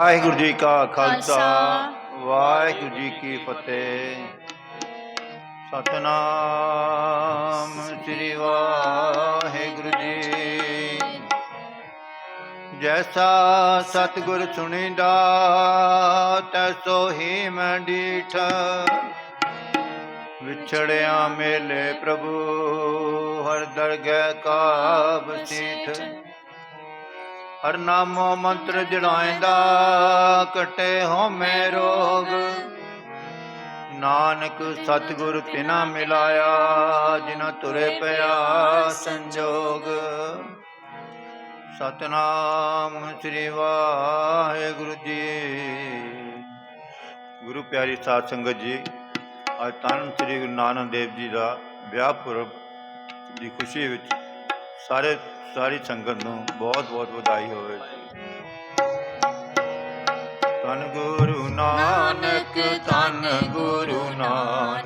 ਵਾਹਿਗੁਰੂ ਜੀ ਕਾ ਖਾਲਸਾ ਵਾਹਿਗੁਰੂ ਜੀ ਕੀ ਫਤਿਹ। ਸਤਨਾਮ ਸ੍ਰੀ ਵਾਹਿਗੁਰੂ ਜੀ। ਜੈਸਾ ਸਤਿਗੁਰ ਸੁਣੀਦਾ ਤੈਸੋ ਹੀ ਮੈਂ ਡੀਠ। ਵਿਛੜਿਆ ਮੇਲੇ ਪ੍ਰਭੂ ਹਰ ਦਰਗਹਿ ਕਾ ਬਸੀਠ ਹਰ ਨਾਮੋ ਮੰਤਰ ਜੜਾਇਂਦਾ ਕਟੇ ਹੋਮੇ ਰੋਗ। ਨਾਨਕ ਸਤਿਗੁਰ ਤਿਨਾ ਮਿਲਾਇਆ ਜਿਨਾ ਤੁਰੇ ਪਿਆ ਸੰਜੋਗ। ਸਤਨਾਮ ਸ੍ਰੀ ਵਾਹਿਗੁਰੂ ਜੀ। ਗੁਰੂ ਪਿਆਰੀ ਸਾਧ ਸੰਗਤ ਜੀ, ਅੱਜ ਤਨ ਸ੍ਰੀ ਗੁਰੂ ਨਾਨਕ ਦੇਵ ਜੀ ਦਾ ਵਿਆਹ ਪੁਰਬ ਦੀ ਖੁਸ਼ੀ ਵਿੱਚ ਸਾਰੇ ਸਾਰੀ ਸੰਗਤ ਨੂੰ ਬਹੁਤ ਬਹੁਤ ਵਧਾਈ ਹੋਵੇ ਧੰਨ ਗੁਰੂ ਨਾਨਕ ਧੰਨ ਗੁਰੂ ਨਾਨਕ।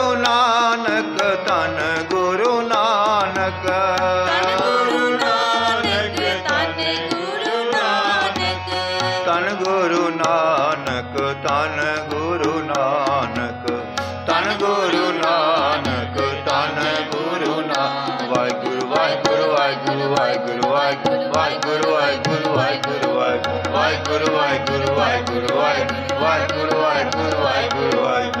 ਤਨ ਗੁਰੂ ਨਾਨਕ ਤਨ ਗੁਰੂ ਨਾਨਕ ਤਨ ਗੁਰੂ ਨਾਨਕ ਵਾਹਿਗੁਰੂ ਵਾਹਿਗੁਰੂ ਵਾਹਿਗੁਰੂ ਵਾਹਿਗੁਰੂ ਵਾਹਿਗੁਰੂ ਵਾਹਿਗੁਰੂ ਵਾਹਿਗੁਰੂ ਵਾਹਿਗੁਰੂ ਵਾਹਿਗੁਰੂ ਵਾਹਿਗੁਰੂ ਵਾਹਿਗੁਰੂ ਵਾਹਿਗੁਰੂ ਵਾਹਿਗੁਰੂ ਵਾਹਿਗੁਰੂ ਵਾਹਿਗੁਰੂ ਵਾਹਿਗੁਰੂ ਵਾਹਿਗੁਰੂ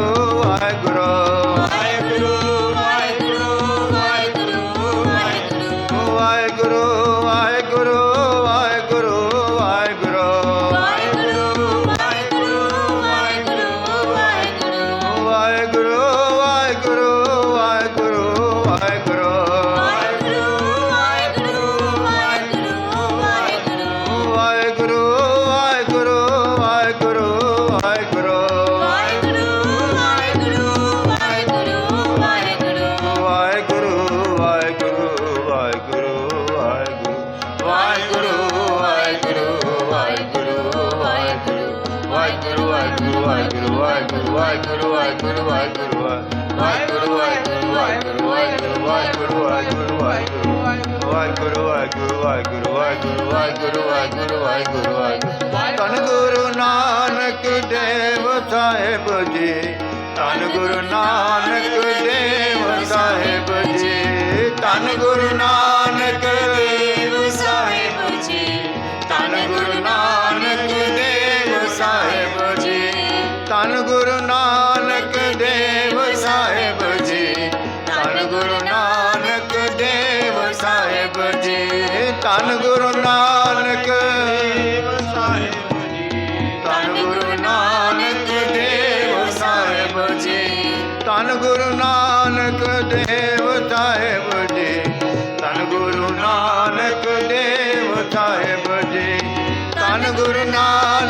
ਵਾਹਿਗੁਰੂ ਵਾਹਿਗੁਰੂ ਵਾਹਿਗੁਰੂ ਵਾਹਿਗੁਰੂ ਵਾਹਿਗੁਰੂ ਵਾਹਿਗੁਰੂ ਵਾਹਿਗੁਰੂ ਵਾਹਿਗੁਰੂ ਵਾਹਿਗੁਰੂ ਵਾਹਿਗੁਰੂ ਵਾਹਿਗੁਰੂ ਵਾਹਿਗੁਰੂ ਵਾਹਿਗੁਰੂ ਵਾਹਿਗੁਰੂ ਵਾਹਿਗੁਰੂ ਵਾਹਿਗੁਰੂ ਧੰਨ ਗੁਰੂ ਨਾਨਕ ਦੇਵ ਸਾਹਿਬ ਜੀ ਧੰਨ ਗੁਰੂ ਨਾਨਕ ਦੇਵ ਸਾਹਿਬ ਜੀ ਧੰਨ ਗੁਰੂ ਨਾਨਕ மதுர நாள